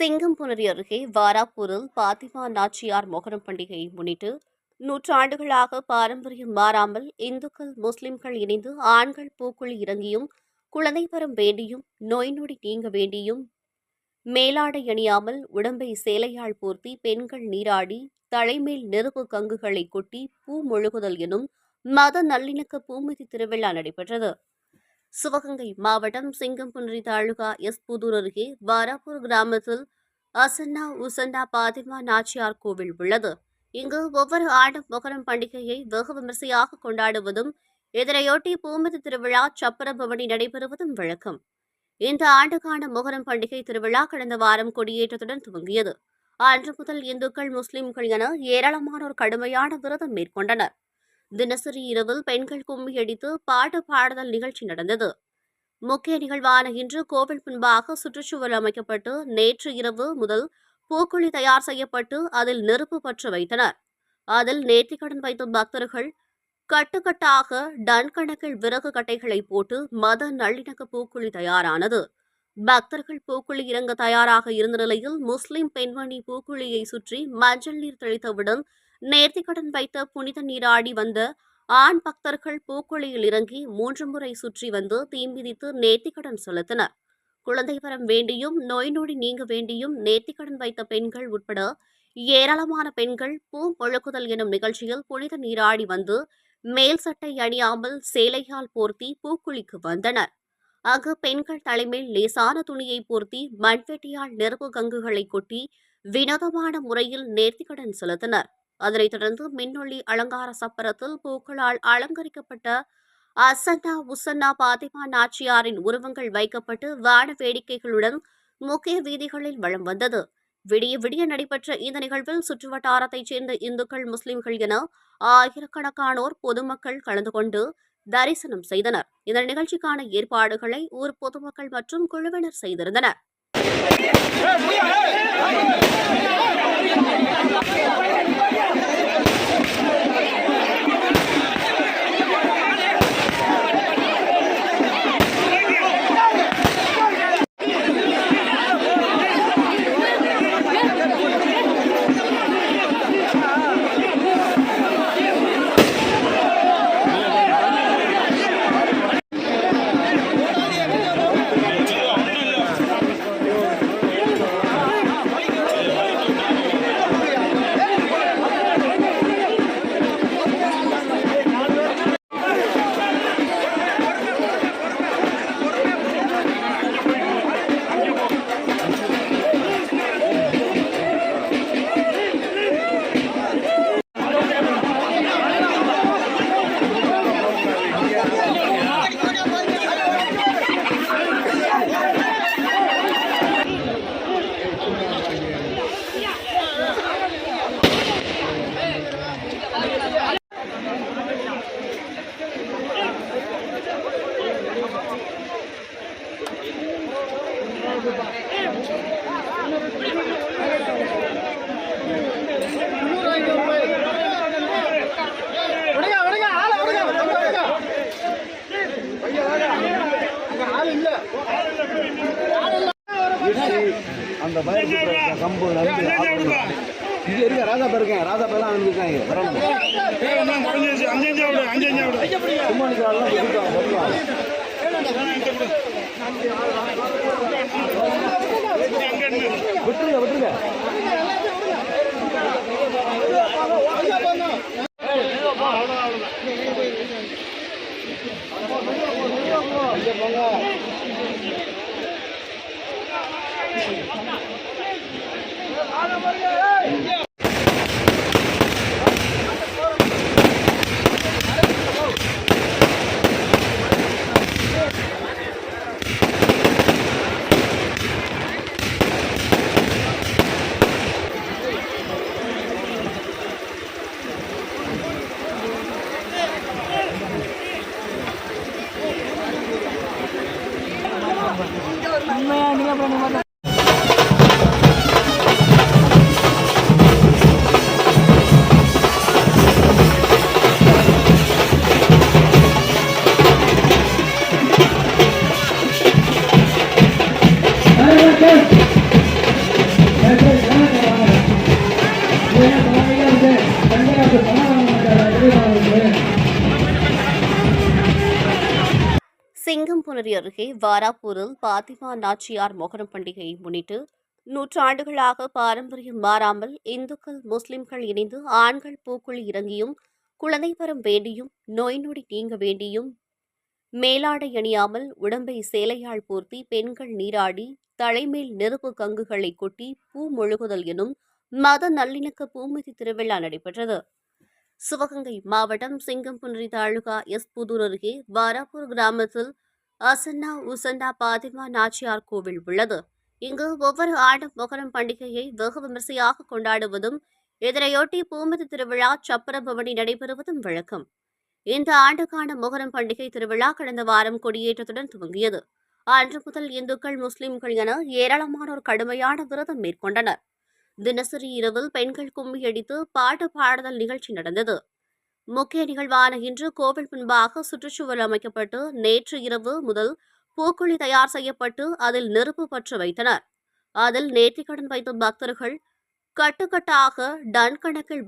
சிங்கம்புணரி அருகே வாராப்பூரில் பாத்திமா நாச்சியார் மொஹரம் பண்டிகையை முன்னிட்டு நூற்றாண்டுகளாக பாரம்பரியம் மாறாமல் இந்துக்கள் முஸ்லிம்கள் இணைந்து ஆண்கள் பூக்குள் இறங்கியும் குழந்தை வரம் வேண்டியும் நோய் நொடி நீங்க வேண்டியும் மேலாடை அணியாமல் உடம்பை சேலையால் போர்த்தி பெண்கள் நீராடி தலைமேல் நெருப்பு கங்குகளை கொட்டி பூ முழுகுதல் எனும் மத நல்லிணக்க பூமிதி திருவிழா நடைபெற்றது. சிவகங்கை மாவட்டம் சிங்கம்புன்றி தாலுகா எஸ். புதூர் அருகே வாராப்பூர் கிராமத்தில் அசன்னா உசன்னா பாதிமா நாச்சியார் கோவில் உள்ளது. இங்கு ஒவ்வொரு ஆண்டும் மொகரம் பண்டிகையை வெகு விமர்சையாக கொண்டாடுவதும் இதனையொட்டி பூமதி திருவிழா சப்பரபவனி நடைபெறுவதும் வழக்கம். இந்த ஆண்டுக்கான மொகரம் பண்டிகை திருவிழா கடந்த வாரம் கொடியேற்றத்துடன் துவங்கியது. அன்று முதல் இந்துக்கள் முஸ்லிம்கள் என ஏராளமானோர் கடுமையான விரதம் மேற்கொண்டனர். தினசரி இரவில் பெண்கள் கும்மி அடித்து பாட்டு பாடுதல் நிகழ்ச்சி நடந்தது. முக்கிய நிகழ்வான இன்று கோவில் முன்பாக சுற்றுச்சூழல் அமைக்கப்பட்டு நேற்று இரவு முதல் பூக்குழி தயார் செய்யப்பட்டு அதில் நெருப்பு பற்ற வைத்தனர். அதில் நேர்த்திக்கடன் வைத்த பக்தர்கள் கட்டுக்கட்டாக டன் கணக்கில் விறகு கட்டைகளை போட்டு மத நல்லிணக்க பூக்குழி தயாரானது. பக்தர்கள் பூக்குழி இறங்க தயாராக இருந்த நிலையில் முஸ்லிம் பெண்மணி பூக்குழியை சுற்றி மஞ்சள் நீர் தெளித்தவுடன் நேர்த்திக்கடன் வைத்த புனித நீராடி வந்த ஆண் பக்தர்கள் பூக்குழியில் இறங்கி மூன்று முறை சுற்றி வந்து தீமிதித்து நேர்த்திக்கடன் செலுத்தினர். குழந்தை வரம் வேண்டியும் நோய் நொடி நீங்க வேண்டியும் நேர்த்திக்கடன் வைத்த பெண்கள் உட்பட ஏராளமான பெண்கள் பூ முழுக்குதல் எனும் நிகழ்ச்சியில் புனித நீராடி வந்து மேல் சட்டை அணியாமல் சேலையால் போர்த்தி பூக்குழிக்கு வந்தனர். அங்கு பெண்கள் தலைமையில் லேசான துணியை போர்த்தி மண்வெட்டியால் நெருப்பு கங்குகளை கொட்டி வினோதமான முறையில் நேர்த்திக்கடன் செலுத்தினர். அதனைத் தொடர்ந்து மின்னொளி அலங்கார சப்பரத்தில் பூக்களால் அலங்கரிக்கப்பட்ட அசன்னா உசன்னா பாத்திமா நாச்சியாரின் உருவங்கள் வைக்கப்பட்டு வான வேடிக்கைகளுடன் முக்கிய வீதிகளில் வலம் வந்தது. விடிய விடிய நடைபெற்ற இந்த நிகழ்வில் சுற்றுவட்டாரத்தைச் சேர்ந்த இந்துக்கள் முஸ்லிம்கள் என ஆயிரக்கணக்கானோர் பொதுமக்கள் கலந்து கொண்டு தரிசனம் செய்தனர். இந்த நிகழ்ச்சிக்கான ஏற்பாடுகளை ஊர் பொதுமக்கள் மற்றும் குழுவினர் செய்திருந்தனர். விடுங்க அந்த பயிர் கம்பு நம்பி இங்கே இருக்க ராஜா பாருங்க ராஜா பேர்லாம் அனுப்பியிருக்காங்க விட்டுருங்க விட்டுருங்க போங்க ஆரம்பம் சிங்கம்புணரி அருகே வாராப்பூரில் பாத்திமா நாச்சியார் மொஹரம் பண்டிகையை முன்னிட்டு நூற்றாண்டுகளாக பாரம்பரியம் மாறாமல் இந்துக்கள் முஸ்லிம்கள் இணைந்து ஆண்கள் பூக்குள் இறங்கியும் குழந்தை வரம் வேண்டியும் நோய் நொடி நீங்க வேண்டியும் மேலாடை அணியாமல் உடம்பை சேலையால் போர்த்தி பெண்கள் நீராடி தலைமேல் நெருப்பு கங்குகளை கொட்டி பூ முழுகுதல் எனும் மத நல்லிணக்க பூமிதி திருவிழா நடைபெற்றது. சிவகங்கை மாவட்டம் சிங்கம்புன்றி தாலுகா எஸ் புதூர் அருகே வாராப்பூர் கிராமத்தில் அசன்னா உசன்னா பாதிமா நாச்சியார் கோவில் உள்ளது. இங்கு ஒவ்வொரு ஆண்டும் மொகரம் பண்டிகையை வெகு விமர்சையாக கொண்டாடுவதும் இதனையொட்டி பூமிதி திருவிழா சப்பர பவனி நடைபெறுவதும் வழக்கம். இந்த ஆண்டுக்கான மொகரம் பண்டிகை திருவிழா கடந்த வாரம் கொடியேற்றத்துடன் துவங்கியது. அன்று முதல் இந்துக்கள் முஸ்லிம்கள் என ஏராளமானோர் கடுமையான விரதம் மேற்கொண்டனர். தினசரி இரவில் பெண்கள் கும்மி அடித்து பாட்டு பாடுதல் நிகழ்ச்சி நடந்தது. முக்கிய நிகழ்வான இன்று கோவில் முன்பாக சுற்றுச்சுவர் அமைக்கப்பட்டு நேற்று இரவு முதல் பூக்குழி தயார் செய்யப்பட்டு அதில் நெருப்பு பற்று வைத்தனர். அதில் நேர்த்திக்கடன் வைத்த பக்தர்கள் கட்டுக்கட்டாக டன் கணக்கில்